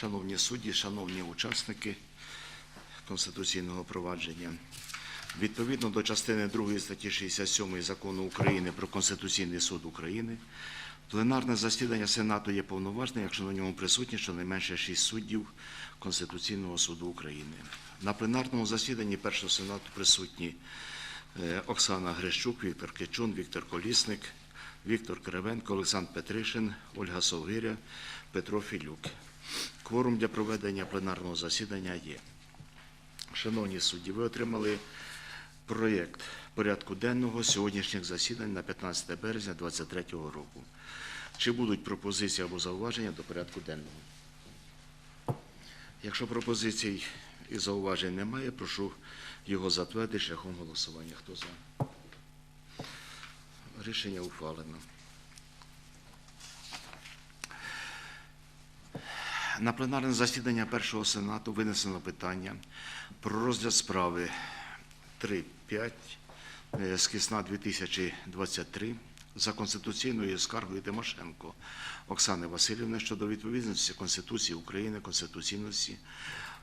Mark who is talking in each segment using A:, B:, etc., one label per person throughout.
A: Шановні судді, шановні учасники конституційного провадження. Відповідно до частини 2 статті 67 Закону України про Конституційний суд України, пленарне засідання Сенату є повноважним, якщо на ньому присутні щонайменше 6 суддів Конституційного суду України. На пленарному засіданні першого Сенату присутні е, Оксана Грищук, Віктор Кичун, Віктор Колісник, Віктор Кривенко, Олександр Петришин, Ольга Совгиря, Петро Філюк. Кворум для проведення пленарного засідання є. Шановні судді, ви отримали проєкт порядку денного сьогоднішніх засідань на 15 березня 2023 року. Чи будуть пропозиції або зауваження до порядку денного? Якщо пропозицій і зауважень немає, прошу його затвердити шляхом голосування. Хто за? Рішення ухвалено. На пленарне засідання першого сенату винесено питання про розгляд справи 3.5 е, з кисна 2023 за конституційною скаргою Тимошенко Оксани Васильівни щодо відповідності Конституції України, Конституційності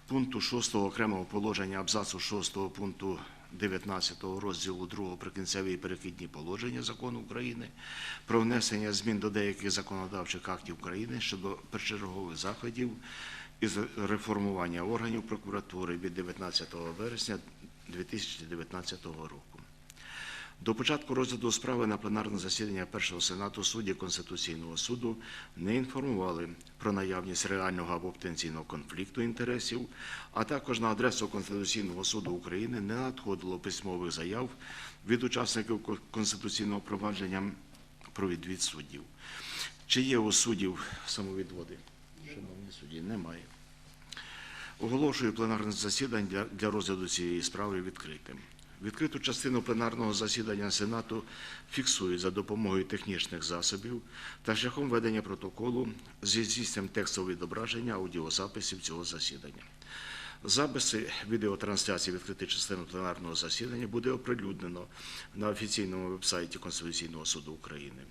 A: пункту 6 окремого положення абзацу 6 пункту 19 розділу 2 прикінцеві і перехідні положення закону України про внесення змін до деяких законодавчих актів України щодо першочергових заходів із реформування органів прокуратури від 19 вересня 2019 року. До початку розгляду справи на пленарне засідання першого сенату судді Конституційного суду не інформували про наявність реального або потенційного конфлікту інтересів, а також на адресу Конституційного суду України не надходило письмових заяв від учасників конституційного провадження про відвід суддів. Чи є у суддів самовідводи? Шановні судді, немає. Оголошую пленарне засідання для, розгляду цієї справи відкритим. Відкриту частину пленарного засідання Сенату фіксують за допомогою технічних засобів та шляхом ведення протоколу зі здійсненням текстового відображення аудіозаписів цього засідання. Записи відеотрансляції відкритої частини пленарного засідання буде оприлюднено на офіційному вебсайті Конституційного суду України.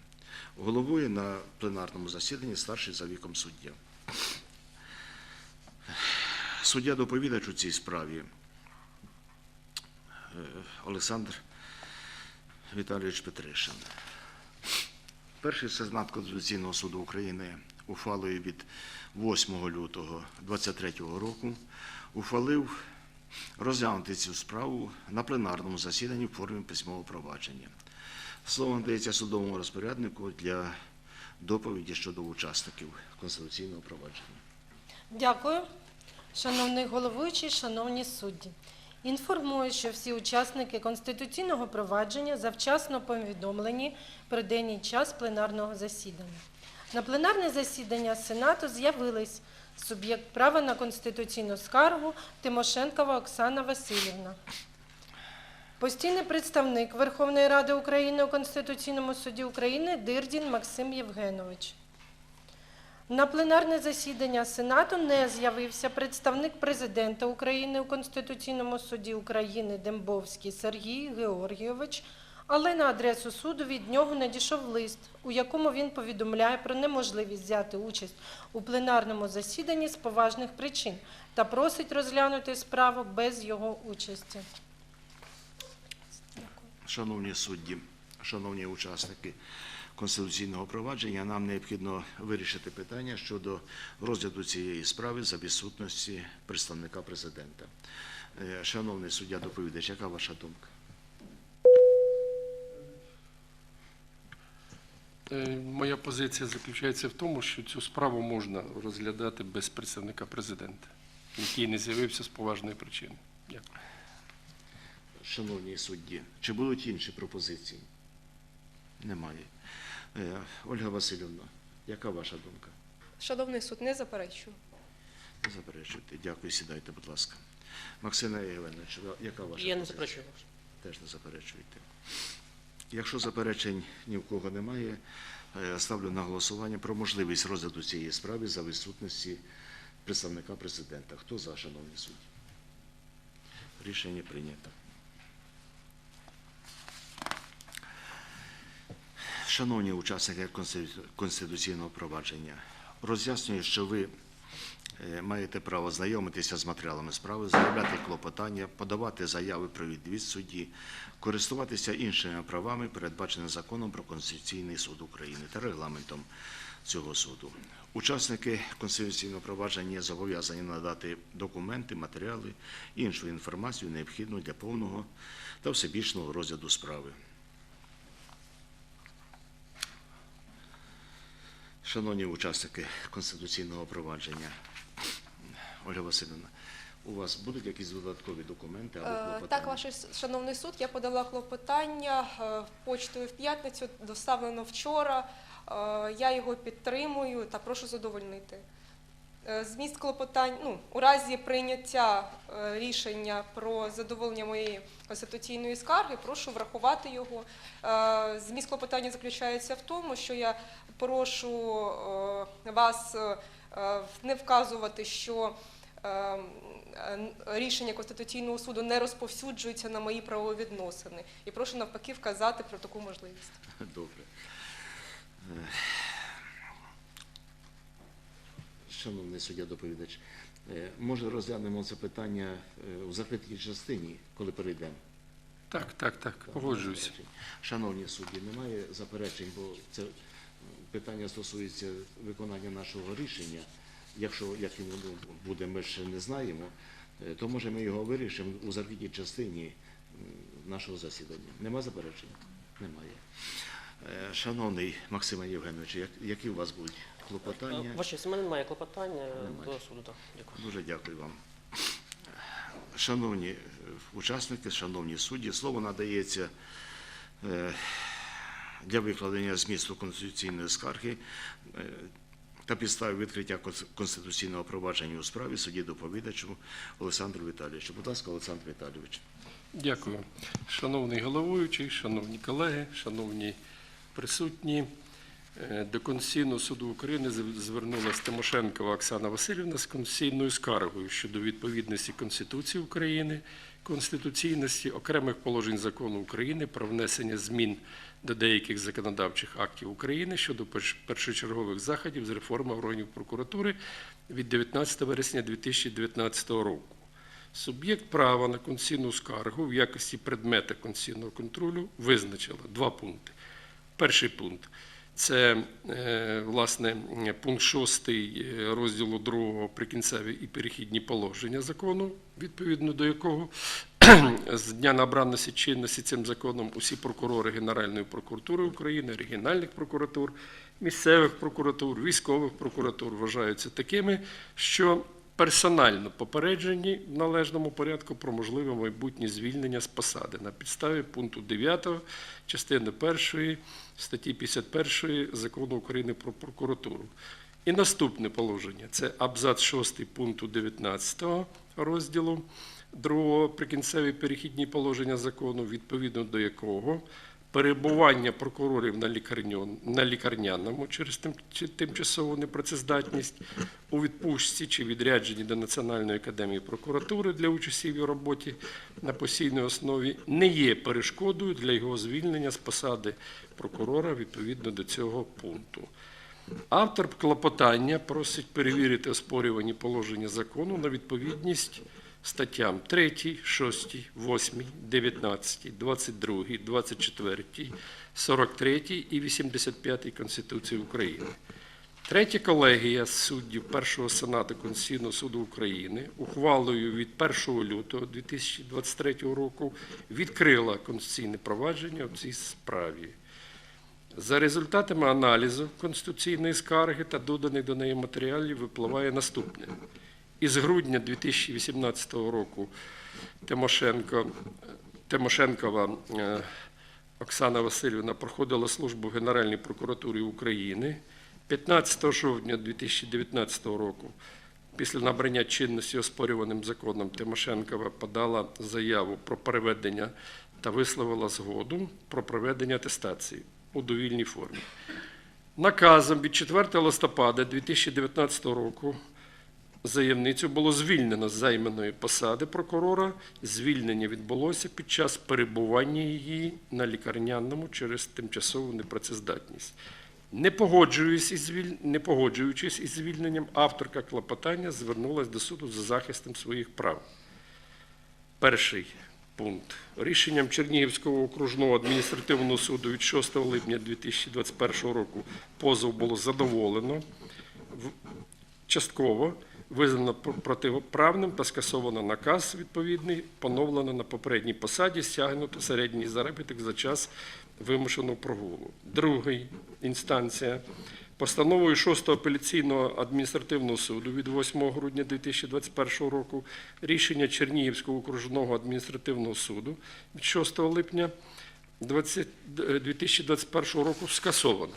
A: Головує на пленарному засіданні старший за віком суддя. Суддя доповідач у цій справі Олександр Віталійович Петришин. Перший сенат Конституційного суду України ухвалою від 8 лютого 2023 року ухвалив розглянути цю справу на пленарному засіданні в формі письмового провадження. Слово надається судовому розпоряднику для доповіді щодо учасників конституційного провадження.
B: Дякую. Шановний головуючий, шановні судді. Інформую, що всі учасники конституційного провадження завчасно повідомлені про день і час пленарного засідання. На пленарне засідання Сенату з'явились суб'єкт права на конституційну скаргу Тимошенкова Оксана Васильівна. Постійний представник Верховної Ради України у Конституційному суді України Дирдін Максим Євгенович. На пленарне засідання Сенату не з'явився представник президента України у Конституційному суді України Дембовський Сергій Георгійович, але на адресу суду від нього надійшов лист, у якому він повідомляє про неможливість взяти участь у пленарному засіданні з поважних причин та просить розглянути справу без його участі.
A: Шановні судді, шановні учасники конституційного провадження, нам необхідно вирішити питання щодо розгляду цієї справи за відсутності представника президента. Е, Шановний суддя доповідач, яка ваша думка?
C: Е, Моя позиція заключається в тому, що цю справу можна розглядати без представника президента, який не з'явився з поважної причини. Дякую.
A: Шановні судді, чи будуть інші пропозиції? Немає. Е, Ольга Васильівна, яка ваша думка?
D: Шановний суд, не заперечую.
A: Не заперечуйте. Дякую, сідайте, будь ласка. Максима Євгенович, яка ваша
E: Я не
A: позиція?
E: заперечую.
A: Теж не заперечуєте. Якщо заперечень ні в кого немає, е, ставлю на голосування про можливість розгляду цієї справи за відсутності представника президента. Хто за, шановні судді? Рішення прийнято. Шановні учасники конституційного провадження, роз'яснюю, що ви е, маєте право знайомитися з матеріалами справи, заявляти клопотання, подавати заяви про відвід судді, користуватися іншими правами, передбаченими законом про Конституційний суд України та регламентом цього суду. Учасники конституційного провадження зобов'язані надати документи, матеріали, іншу інформацію, необхідну для повного та всебічного розгляду справи. Шановні учасники конституційного провадження, Ольга Васильівна, у вас будуть якісь додаткові документи або
D: Е,
A: клопотання?
D: Так, ваш шановний суд, я подала клопотання е, почтою в п'ятницю, доставлено вчора. Е, Я його підтримую та прошу задовольнити. Е, Зміст клопотань, ну, у разі прийняття е, рішення про задоволення моєї конституційної скарги, прошу врахувати його. Е, Зміст клопотання заключається в тому, що я прошу вас не вказувати, що рішення Конституційного суду не розповсюджується на мої правовідносини. І прошу навпаки вказати про таку можливість.
A: Добре. Е, Шановний суддя доповідач, е, може розглянемо це питання е, у закритій частині, коли перейдемо?
C: Так, так, так, погоджуюся.
A: Шановні судді, немає заперечень, бо це е, питання стосується виконання нашого рішення. Якщо яким воно буде, ми ще не знаємо, то може ми його вирішимо у закритій частині нашого засідання. Нема заперечень? Немає. Шановний Максиме Євгенович, які у вас будуть клопотання?
E: Ваше, у мене немає клопотання
A: Немає.
E: до суду. Так. Дякую.
A: Дуже дякую вам. Шановні е, учасники, шановні судді, слово надається е, для викладення змісту конституційної скарги е, та підстави відкриття конституційного провадження у справі судді доповідачу Олександру Віталійовичу. Будь ласка, Олександр Віталійович.
C: Дякую. Шановний головуючий, шановні колеги, шановні присутні. Е, До Конституційного суду України звернулася Тимошенкова Оксана Васильівна з конституційною скаргою щодо відповідності Конституції України, конституційності окремих положень закону України про внесення змін до деяких законодавчих актів України щодо першочергових заходів з реформи органів прокуратури від 19 вересня 2019 року. Суб'єкт права на конституційну скаргу в якості предмета конституційного контролю визначила два пункти. Перший пункт це е, власне пункт 6 розділу 2 прикінцеві і перехідні положення закону, відповідно до якого з дня набраності чинності цим законом усі прокурори Генеральної прокуратури України, регіональних прокуратур, місцевих прокуратур, військових прокуратур вважаються такими, що персонально попереджені в належному порядку про можливе майбутнє звільнення з посади на підставі пункту 9 частини 1 статті 51 Закону України про прокуратуру. І наступне положення це абзац 6 пункту 19 розділу 2 прикінцеві перехідні положення закону, відповідно до якого перебування прокурорів на, на лікарняному через тимчасову непрацездатність у відпустці чи відрядженні до Національної академії прокуратури для участі в роботі на постійній основі не є перешкодою для його звільнення з посади прокурора відповідно до цього пункту. Автор клопотання просить перевірити оспорювані положення закону на відповідність статтям 3, 6, 8, 19, 22, 24, 43 і 85 Конституції України. Третя колегія суддів Першого Сенату Конституційного суду України ухвалою від 1 лютого 2023 року відкрила конституційне провадження в цій справі. За результатами аналізу конституційної скарги та доданих до неї матеріалів випливає наступне. Із грудня 2018 року Тимошенко, Тимошенкова е, Оксана Васильівна проходила службу в Генеральній прокуратурі України. 15 жовтня 2019 року, після набрання чинності оспорюваним законом, Тимошенкова подала заяву про переведення та висловила згоду про проведення атестації у довільній формі. Наказом від 4 листопада 2019 року заявницю було звільнено з займаної посади прокурора. Звільнення відбулося під час перебування її на лікарняному через тимчасову непрацездатність. Не погоджуючись із, звільненням, авторка клопотання звернулася до суду за захистом своїх прав. Перший пункт. Рішенням Чернігівського окружного адміністративного суду від 6 липня 2021 року позов було задоволено частково визнано пр- протиправним та скасовано наказ відповідний, поновлено на попередній посаді, стягнуто середній заробіток за час вимушеного прогулу. Другий інстанція. Постановою 6 апеляційного адміністративного суду від 8 грудня 2021 року рішення Чернігівського окружного адміністративного суду від 6 липня 2021 року скасовано.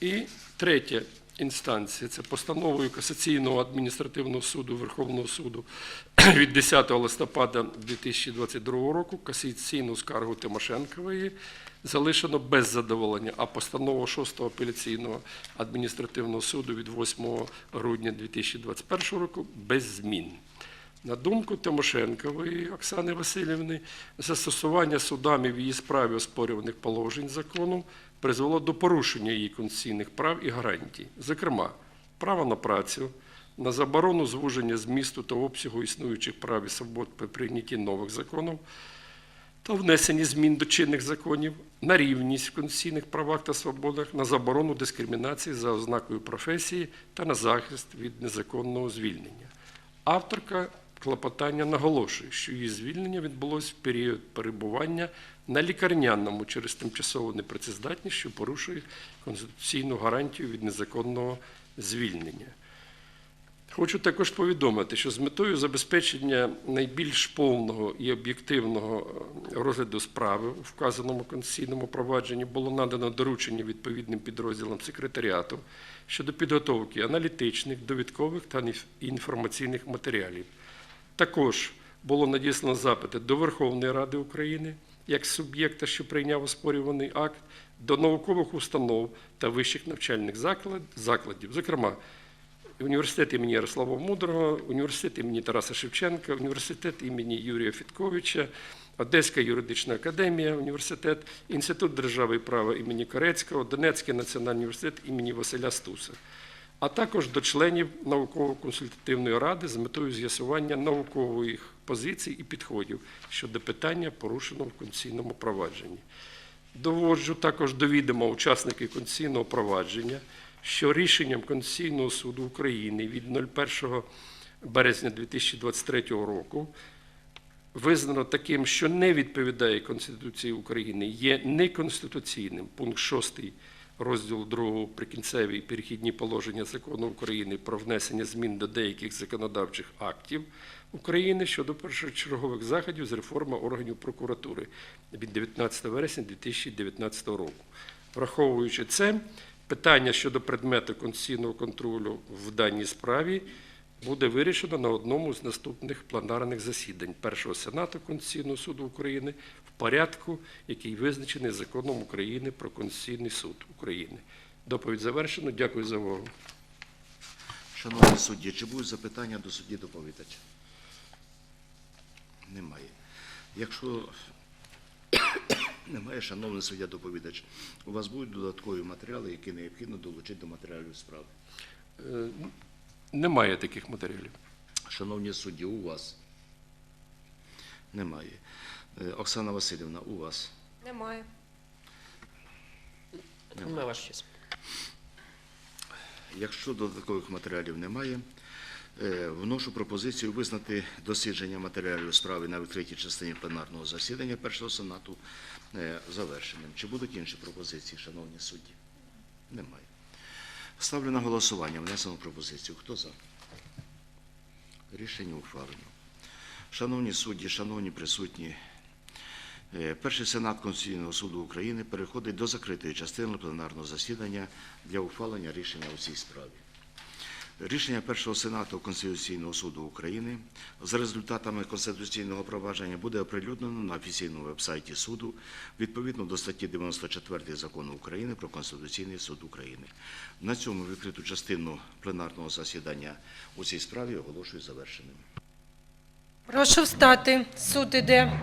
C: І третя інстанція. Це постановою Касаційного адміністративного суду Верховного суду від 10 листопада 2022 року. Касаційну скаргу Тимошенкової залишено без задоволення, а постанову 6 апеляційного адміністративного суду від 8 грудня 2021 року без змін. На думку Тимошенкової Оксани Васильівни, застосування судами в її справі оспорюваних положень закону призвело до порушення її конституційних прав і гарантій, зокрема, право на працю, на заборону звуження змісту та обсягу існуючих прав і свобод при прийнятті нових законів та внесенні змін до чинних законів, на рівність в конституційних правах та свободах, на заборону дискримінації за ознакою професії та на захист від незаконного звільнення. Авторка клопотання наголошує, що її звільнення відбулось в період перебування на лікарняному через тимчасову непрацездатність, що порушує конституційну гарантію від незаконного звільнення. Хочу також повідомити, що з метою забезпечення найбільш повного і об'єктивного е, розгляду справи у вказаному конституційному провадженні було надано доручення відповідним підрозділам секретаріату щодо підготовки аналітичних, довідкових та інформаційних матеріалів. Також було надіслано запити до Верховної Ради України як суб'єкта, що прийняв оспорюваний акт, до наукових установ та вищих навчальних закладів, зокрема університет імені Ярослава Мудрого, університет імені Тараса Шевченка, університет імені Юрія Фітковича, Одеська юридична академія, університет, Інститут держави і права імені Корецького, Донецький національний університет імені Василя Стуса, а також до членів науково-консультативної ради з метою з'ясування наукових позицій і підходів щодо питання, порушеного в конституційному провадженні. Доводжу також до відома учасників конституційного провадження, що рішенням Конституційного суду України від 01 березня 2023 року визнано таким, що не відповідає Конституції України, є неконституційним. Пункт 6 розділу 2 прикінцеві і перехідні положення закону України про внесення змін до деяких законодавчих актів України щодо першочергових заходів з реформи органів прокуратури від 19 вересня 2019 року. Враховуючи це, питання щодо предмету конституційного контролю в даній справі буде вирішено на одному з наступних пленарних засідань Першого Сенату Конституційного суду України порядку, який визначений законом України про Конституційний суд України. Доповідь завершено. Дякую за увагу.
A: Шановні судді, чи будуть запитання до судді доповідача? Немає. Якщо немає, шановний суддя доповідач, у вас будуть додаткові матеріали, які необхідно долучити до матеріалів справи.
C: Е, Немає таких матеріалів.
A: Шановні судді, у вас немає. Е, Оксана Васильівна, у вас
D: Немає.
E: Немає ваша честь.
A: Якщо додаткових матеріалів немає, Е, Вношу пропозицію визнати дослідження матеріалів справи на відкритій частині пленарного засідання першого сенату е, завершеним. Чи будуть інші пропозиції, шановні судді? Немає. Ставлю на голосування внесену пропозицію. Хто за? Рішення ухвалено. Шановні судді, шановні присутні, Перший сенат Конституційного суду України переходить до закритої частини пленарного засідання для ухвалення рішення у цій справі. Рішення першого сенату Конституційного суду України за результатами конституційного провадження буде оприлюднено на офіційному вебсайті суду відповідно до статті 94 закону України про Конституційний суд України. На цьому відкриту частину пленарного засідання у цій справі оголошую завершеним.
B: Прошу встати. Суд іде.